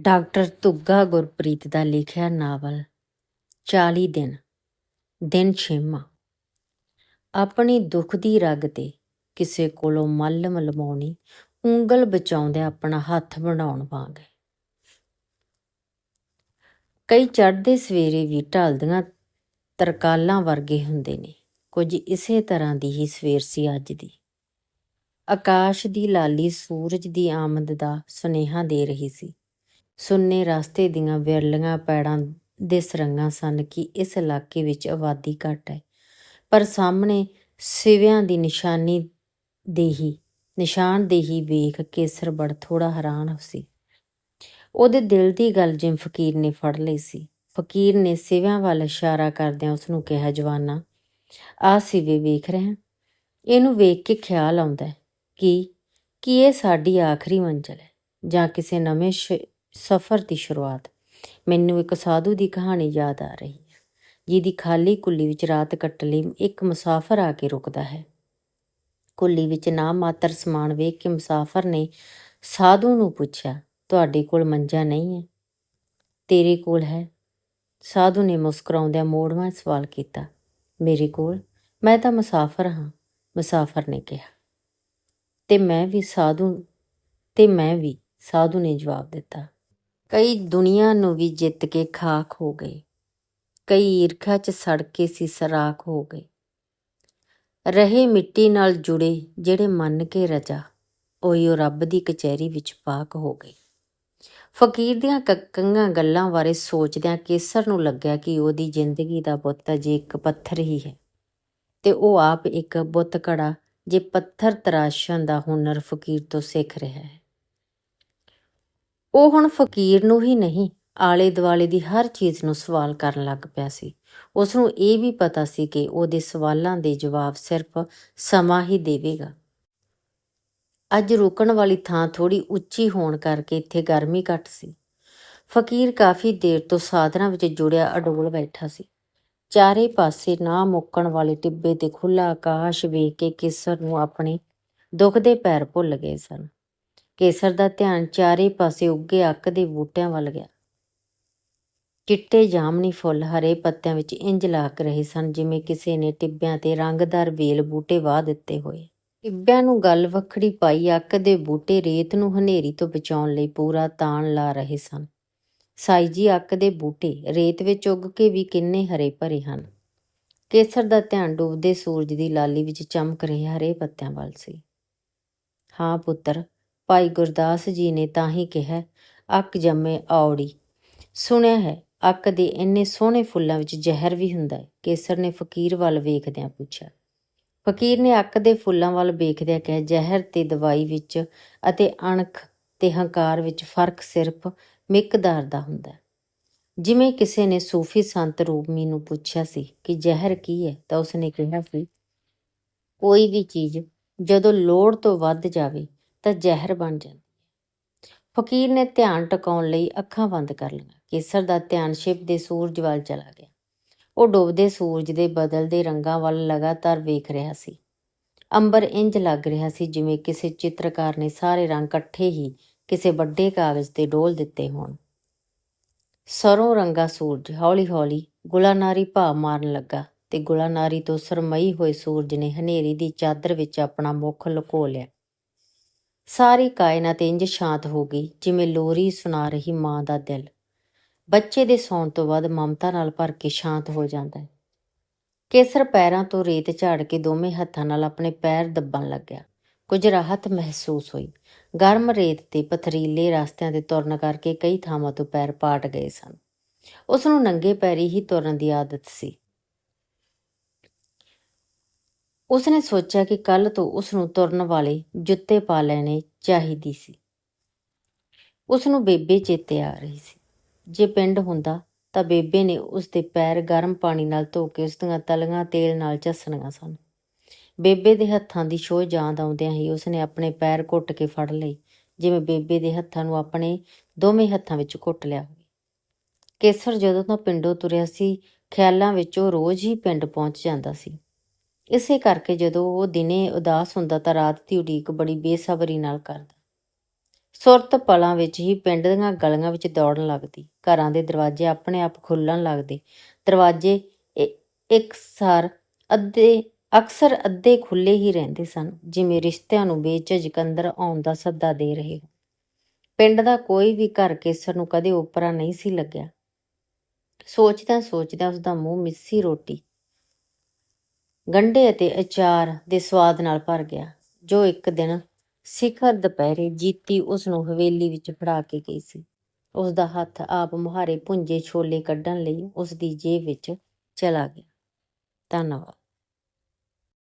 Doctor ਤੁੱਗਾ Gurpreet ਦਾ ਲਿਖਿਆ novel 40 ਦਿਨ ਦਿਨ ਛੇਵਾਂ। ਆਪਣੀ ਦੁੱਖ ਦੀ ਰਗ ਤੇ ਕਿਸੇ ਕੋਲੋਂ ਮੱਲ ਮਲਮਾਉਣੀ ਉਂਗਲ ਬਚਾਉਂਦੇ ਆਪਣਾ ਹੱਥ ਬਣਾਉਣ ਵਾਂਗ ਹੈ। ਕਈ ਚੜ੍ਹਦੇ ਸਵੇਰੇ ਵੀ ਢਲਦੀਆਂ ਤਰਕਾਲਾਂ ਵਰਗੇ ਹੁੰਦੇ ਨੇ, ਕੁਝ ਇਸੇ ਤਰ੍ਹਾਂ ਦੀ ਹੀ ਸਵੇਰ ਸੀ ਅੱਜ ਦੀ। ਆਕਾਸ਼ ਦੀ ਲਾਲੀ ਸੂਰਜ ਦੀ ਆਮਦ ਦਾ ਸੁਨੇਹਾ ਦੇ ਰਹੀ ਸੀ। ਸੁੰਨੇ ਰਸਤੇ ਦੀਆਂ ਵਿਰਲੀਆਂ ਪੈੜਾਂ ਦੇ ਸਰੰਗਾਂ ਸਨ ਕਿ ਇਸ ਇਲਾਕੇ ਵਿੱਚ ਆਬਾਦੀ ਘੱਟ ਹੈ। ਪਰ ਸਾਹਮਣੇ ਸਿਵਿਆਂ ਦੀ ਨਿਸ਼ਾਨੀ ਦੇਹੀ, ਨਿਸ਼ਾਨਦੇਹੀ ਵੇਖ ਕੇਸਰ ਬੜ ਥੋੜਾ ਹੈਰਾਨ ਸੀ। ਉਹਦੇ ਦਿਲ ਦੀ ਗੱਲ ਜਿਵੇਂ ਫਕੀਰ ਨੇ ਫੜ ਲਈ ਸੀ। ਫਕੀਰ ਨੇ ਸਿਵਿਆਂ ਵੱਲ ਇਸ਼ਾਰਾ ਕਰਦਿਆਂ ਉਸ ਨੂੰ ਕਿਹਾ, ਜਵਾਨਾ ਆ ਸਿਵੇ ਵੇਖ ਰਿਹਾ ਇਹਨੂੰ ਵੇਖ ਕੇ ਖਿਆਲ ਆਉਂਦਾ ਕਿ ਕਿ ਇਹ ਸਾਡੀ ਆਖਰੀ ਮੰਜ਼ਲ ਹੈ ਜਾਂ ਕਿਸੇ ਨਵੇਂ ਸਫ਼ਰ ਦੀ ਸ਼ੁਰੂਆਤ। ਮੈਨੂੰ ਇੱਕ ਸਾਧੂ ਦੀ ਕਹਾਣੀ ਯਾਦ ਆ ਰਹੀ ਹੈ, ਜਿਹਦੀ ਖਾਲੀ ਕੁੱਲੀ ਵਿੱਚ ਰਾਤ ਕੱਟਣ ਲਈ ਇੱਕ ਮੁਸਾਫਰ ਆ ਕੇ ਰੁਕਦਾ ਹੈ। ਕੁੱਲੀ ਵਿੱਚ ਨਾ ਮਾਤਰ ਸਮਾਨ ਵੇਖ ਕੇ ਮੁਸਾਫਰ ਨੇ ਸਾਧੂ ਨੂੰ ਪੁੱਛਿਆ, ਤੁਹਾਡੇ ਕੋਲ ਮੰਜਾ ਨਹੀਂ ਹੈ? ਤੇਰੇ ਕੋਲ ਹੈ। ਸਾਧੂ ਨੇ ਮੁਸਕਰਾਉਂਦਿਆਂ ਮੋੜਵਾਂ ਸਵਾਲ ਕੀਤਾ, ਮੇਰੇ ਕੋਲ? ਮੈਂ ਤਾਂ ਮੁਸਾਫਰ ਹਾਂ, ਮੁਸਾਫਰ ਨੇ ਕਿਹਾ। ਤੇ ਮੈਂ ਵੀ ਸਾਧੂ, ਤੇ ਮੈਂ ਵੀ, ਸਾਧੂ ਨੇ ਜਵਾਬ ਦਿੱਤਾ। ਕਈ ਦੁਨੀਆ ਨੂੰ ਵੀ ਜਿੱਤ ਕੇ ਖਾਕ ਹੋ ਗਏ। ਕਈ ਈਰਖਾ 'ਚ ਸੜ ਕੇ ਸੀ ਸਰਾਖ ਹੋ ਗਏ। ਰਹੇ ਮਿੱਟੀ ਨਾਲ ਜੁੜੇ ਜਿਹੜੇ ਮੰਨ ਕੇ ਰਜਾ, ਉਹੀ ਉਹ ਰੱਬ ਦੀ ਕਚਹਿਰੀ ਵਿੱਚ ਪਾਕ ਹੋ ਗਏ। ਫਕੀਰ ਦੀਆਂ ਕੱਕੀਆਂ ਗੱਲਾਂ ਬਾਰੇ ਸੋਚਦਿਆਂ ਕੇਸਰ ਨੂੰ ਲੱਗਿਆ ਕਿ ਉਹਦੀ ਜ਼ਿੰਦਗੀ ਦਾ ਬੁੱਤ ਜੇ ਇੱਕ ਪੱਥਰ ਹੀ ਹੈ। ਤੇ ਉਹ ਆਪ ਇੱਕ ਬੁੱਤ ਘੜਾ, ਜੇ ਪੱਥਰ ਤਰਾਸ਼ਣ ਦਾ ਹੁਨਰ ਫਕੀਰ ਤੋਂ ਸਿੱਖ ਰਿਹਾ ਹੈ। ਉਹ ਹੁਣ ਫਕੀਰ ਨੂੰ ਹੀ ਨਹੀਂ ਆਲੇ ਦੁਆਲੇ ਦੀ ਹਰ ਚੀਜ਼ ਨੂੰ ਸਵਾਲ ਕਰਨ ਲੱਗ ਪਿਆ ਸੀ। ਉਸ ਨੂੰ ਇਹ ਵੀ ਪਤਾ ਸੀ ਕਿ ਉਹਦੇ ਸਵਾਲਾਂ ਦੇ ਜਵਾਬ ਸਿਰਫ ਸਮਾਂ ਹੀ ਦੇਵੇਗਾ। ਅੱਜ ਰੁਕਣ ਵਾਲੀ ਥਾਂ ਥੋੜੀ ਉੱਚੀ ਹੋਣ ਕਰਕੇ ਇੱਥੇ ਗਰਮੀ ਘੱਟ ਸੀ। ਫਕੀਰ ਕਾਫੀ ਦੇਰ ਤੋਂ ਸਾਧਨਾ ਵਿੱਚ ਜੁੜਿਆ ਅਡੋਲ ਬੈਠਾ ਸੀ। ਚਾਰੇ ਪਾਸੇ ਨਾ ਮੁੱਕਣ ਵਾਲੇ ਟਿੱਬੇ ਤੇ ਖੁੱਲਾ ਆਕਾਸ਼ ਵੇਖ ਕੇ ਕਿਸਰ ਨੂੰ ਆਪਣੇ ਦੁੱਖ ਦੇ ਪੈਰ ਭੁੱਲ ਗਏ ਸਨ। ਕੇਸਰ ਦਾ ਧਿਆਨ ਚਾਰੇ ਪਾਸੇ ਉੱਗੇ ਅੱਕ ਦੇ ਬੂਟਿਆਂ ਵੱਲ ਗਿਆ। ਚਿੱਟੇ ਜਾਮਣੀ ਫੁੱਲ ਹਰੇ ਪੱਤਿਆਂ ਵਿੱਚ ਇੰਜ ਲਾਕ ਰਹੇ ਸਨ ਜਿਵੇਂ ਕਿਸੇ ਨੇ ਟਿੱਬਿਆਂ ਤੇ ਰੰਗਦਾਰ ਵੇਲ ਬੂਟੇ ਵਾਹ ਦਿੱਤੇ ਹੋਏ। ਟਿੱਬਿਆਂ ਨੂੰ ਗੱਲ ਵੱਖੜੀ ਪਾਈ ਅੱਕ ਦੇ ਬੂਟੇ ਰੇਤ ਨੂੰ ਹਨੇਰੀ ਤੋਂ ਬਚਾਉਣ ਲਈ ਪੂਰਾ ਤਾਣ ਲਾ ਰਹੇ ਸਨ। ਸਾਈ ਜੀ, ਅੱਕ ਦੇ ਬੂਟੇ ਰੇਤ ਵਿੱਚ ਉੱਗ ਕੇ ਵੀ ਕਿੰਨੇ ਹਰੇ ਭਰੇ ਹਨ। ਕੇਸਰ ਦਾ ਧਿਆਨ ਡੁੱਬਦੇ ਸੂਰਜ ਦੀ ਲਾਲੀ ਵਿੱਚ ਚਮਕ ਰਹੇ ਹਰੇ ਪੱਤਿਆਂ ਵੱਲ ਸੀ। ਹਾਂ ਪੁੱਤਰ ਭਾਈ ਗੁਰਦਾਸ ਜੀ ਨੇ ਤਾਂ ਹੀ ਕਿਹਾ, ਅੱਕ ਜੰਮੇ ਔੜੀ। ਸੁਣਿਆ ਹੈ, ਅੱਕ ਦੇ ਇੰਨੇ ਸੋਹਣੇ ਫੁੱਲਾਂ ਵਿੱਚ ਜ਼ਹਿਰ ਵੀ ਹੁੰਦਾ ਹੈ। ਕੇਸਰ ਨੇ ਫਕੀਰ ਵੱਲ ਵੇਖਦਿਆਂ ਪੁੱਛਿਆ। ਫਕੀਰ ਨੇ ਅੱਕ ਦੇ ਫੁੱਲਾਂ ਵੱਲ ਵੇਖਦਿਆਂ ਕਿਹਾ, ਜ਼ਹਿਰ ਤੇ ਦਵਾਈ ਵਿੱਚ ਅਤੇ ਅਣਖ ਤੇ ਹੰਕਾਰ ਵਿੱਚ ਫ਼ਰਕ ਸਿਰਫ ਮਿਕਦਾਰ ਦਾ ਹੁੰਦਾ ਹੈ। ਜਿਵੇਂ ਕਿਸੇ ਨੇ ਸੂਫੀ ਸੰਤ ਰੂਪਮੀ ਨੂੰ ਪੁੱਛਿਆ ਸੀ ਕਿ ਜ਼ਹਿਰ ਕੀ ਹੈ, ਤਾਂ ਉਸਨੇ ਕਿਹਾ ਸੀ, ਕੋਈ ਵੀ ਚੀਜ਼ ਜਦੋਂ ਲੋੜ ਤੋਂ ਵੱਧ ਜਾਵੇ ਤਾਂ ਜ਼ਹਿਰ ਬਣ ਜਾਂਦੀ ਹੈ। ਫਕੀਰ ਨੇ ਧਿਆਨ ਟਿਕਾਉਣ ਲਈ ਅੱਖਾਂ ਬੰਦ ਕਰ ਲਈਆਂ। ਕੇਸਰ ਦਾ ਧਿਆਨ ਸ਼ਿਵ ਦੇ ਸੂਰਜ ਵੱਲ ਚਲਾ ਗਿਆ। ਉਹ ਡੁੱਬਦੇ ਸੂਰਜ ਦੇ ਬਦਲਦੇ ਰੰਗਾਂ ਵੱਲ ਲਗਾਤਾਰ ਵੇਖ ਰਿਹਾ ਸੀ। ਅੰਬਰ ਇੰਜ ਲੱਗ ਰਿਹਾ ਸੀ ਜਿਵੇਂ ਕਿਸੇ ਚਿੱਤਰਕਾਰ ਨੇ ਸਾਰੇ ਰੰਗ ਇਕੱਠੇ ਹੀ ਕਿਸੇ ਵੱਡੇ ਕਾਗਜ਼ ਤੇ ਡੋਲ ਦਿੱਤੇ ਹੋਣ। ਸਰੋਂ ਰੰਗਾ ਸੂਰਜ ਹੌਲੀ-ਹੌਲੀ ਗੁਲਾਨਾਰੀ ਭਾਵ ਮਾਰਨ ਲੱਗਾ ਤੇ ਗੁਲਾਨਾਰੀ ਤੋਂ ਸਰਮਈ ਹੋਏ ਸੂਰਜ ਨੇ ਹਨੇਰੀ ਦੀ ਚਾਦਰ ਵਿੱਚ ਆਪਣਾ ਮੁਖ ਲੁਕੋ ਲਿਆ। ਸਾਰੀ ਕਾਇਨਾਤ ਇੰਜ ਸ਼ਾਂਤ ਹੋ ਗਈ, ਜਿਵੇਂ ਲੋਰੀ ਸੁਣਾ ਰਹੀ ਮਾਂ ਦਾ ਦਿਲ। ਬੱਚੇ ਦੇ ਸੌਣ ਤੋਂ ਬਾਅਦ ਮਮਤਾ ਨਾਲ ਭਰ ਕੇ ਸ਼ਾਂਤ ਹੋ ਜਾਂਦਾ ਹੈ। ਕੇਸਰ ਪੈਰਾਂ ਤੋਂ ਰੇਤ ਝਾੜ ਕੇ ਦੋਵੇਂ ਹੱਥਾਂ ਨਾਲ ਆਪਣੇ ਪੈਰ ਦੱਬਣ ਲੱਗਿਆ। ਕੁਝ ਰਾਹਤ ਮਹਿਸੂਸ ਹੋਈ। ਗਰਮ ਰੇਤ ਤੇ ਪਥਰੀਲੇ ਰਸਤਿਆਂ ਤੇ ਤੁਰਨ ਕਰਕੇ ਕਈ ਥਾਵਾਂ ਤੋਂ ਪੈਰ ਪਾਟ ਗਏ ਸਨ। ਉਸ ਨੂੰ ਨੰਗੇ ਪੈਰੀ ਹੀ ਤੁਰਨ ਦੀ ਆਦਤ ਸੀ। ਉਸ ਨੇ ਸੋਚਿਆ ਕਿ ਕੱਲ ਤੋਂ ਉਸ ਨੂੰ ਤੁਰਨ ਵਾਲੇ ਜੁੱਤੇ ਪਾ ਲੈਣੇ ਚਾਹੀਦੀ ਸੀ। ਉਸ ਨੂੰ ਬੇਬੇ ਚੇਤੇ ਆ ਰਹੀ ਸੀ। ਜੇ ਪਿੰਡ ਹੁੰਦਾ ਤਾਂ ਬੇਬੇ ਨੇ ਉਸ ਦੇ ਪੈਰ ਗਰਮ ਪਾਣੀ ਨਾਲ ਧੋ ਕੇ ਉਸ ਦੀਆਂ ਤਲੀਆਂ ਤੇਲ ਨਾਲ ਝੱਸਣੀਆਂ ਸਨ। ਬੇਬੇ ਦੇ ਹੱਥਾਂ ਦੀ ਸ਼ੋਹ ਜਾਂਦ ਆਉਂਦਿਆਂ ਹੀ ਉਸ ਨੇ ਆਪਣੇ ਪੈਰ ਘੁੱਟ ਕੇ ਫੜ ਲਈ ਜਿਵੇਂ ਬੇਬੇ ਦੇ ਹੱਥਾਂ ਨੂੰ ਆਪਣੇ ਦੋਵੇਂ ਹੱਥਾਂ ਵਿੱਚ ਘੁੱਟ ਲਿਆ ਹੋਵੇ। ਕੇਸਰ ਜਦੋਂ ਤੋਂ ਪਿੰਡੋਂ ਤੁਰਿਆ ਸੀ, ਖਿਆਲਾਂ ਵਿੱਚ ਉਹ ਰੋਜ਼ ਹੀ ਪਿੰਡ ਪਹੁੰਚ ਜਾਂਦਾ ਸੀ। ਇਸੇ ਕਰਕੇ ਜਦੋਂ ਉਹ ਦਿਨੇ ਉਦਾਸ ਹੁੰਦਾ ਤਾਂ ਰਾਤ ਦੀ ਉਡੀਕ ਬੜੀ ਬੇਸਬਰੀ ਨਾਲ ਕਰਦਾ। ਸੁਰਤ ਪਲਾਂ ਵਿੱਚ ਹੀ ਪਿੰਡ ਦੀਆਂ ਗਲੀਆਂ ਵਿੱਚ ਦੌੜਨ ਲੱਗਦੀ। ਘਰਾਂ ਦੇ ਦਰਵਾਜ਼ੇ ਆਪਣੇ ਆਪ ਖੁੱਲਣ ਲੱਗਦੇ। ਦਰਵਾਜ਼ੇ ਇੱਕ ਸਾਰ ਅੱਧੇ, ਅਕਸਰ ਅੱਧੇ ਖੁੱਲੇ ਹੀ ਰਹਿੰਦੇ ਸਨ, ਜਿਵੇਂ ਰਿਸ਼ਤਿਆਂ ਨੂੰ ਬੇਝਿਜਕ ਅੰਦਰ ਆਉਣ ਦਾ ਸੱਦਾ ਦੇ ਰਹੇ ਹੋ ਪਿੰਡ ਦਾ ਕੋਈ ਵੀ ਘਰ ਕੇਸਰ ਨੂੰ ਕਦੇ ਓਪਰਾ ਨਹੀਂ ਸੀ ਲੱਗਿਆ। ਸੋਚਦਾ ਸੋਚਦਾ ਉਸ ਦਾ ਮੂੰਹ ਮਿੱਸੀ ਰੋਟੀ ਗੰਢੇ ਅਤੇ ਅਚਾਰ ਦੇ ਸਵਾਦ ਨਾਲ ਭਰ ਗਿਆ, ਜੋ ਇੱਕ ਦਿਨ ਸਿਖਰ ਦੁਪਹਿਰੇ ਜੀਤੀ ਉਸ ਨੂੰ ਹਵੇਲੀ ਵਿੱਚ ਫੜਾ ਕੇ ਗਈ ਸੀ। ਉਸ ਦਾ ਹੱਥ ਆਪ ਮੁਹਾਰੇ ਭੁੰਜੇ ਛੋਲੇ ਕੱਢਣ ਲਈ ਉਸ ਦੀ ਜੇਬ ਵਿੱਚ ਚਲਾ ਗਿਆ। ਧੰਨਵਾਦ।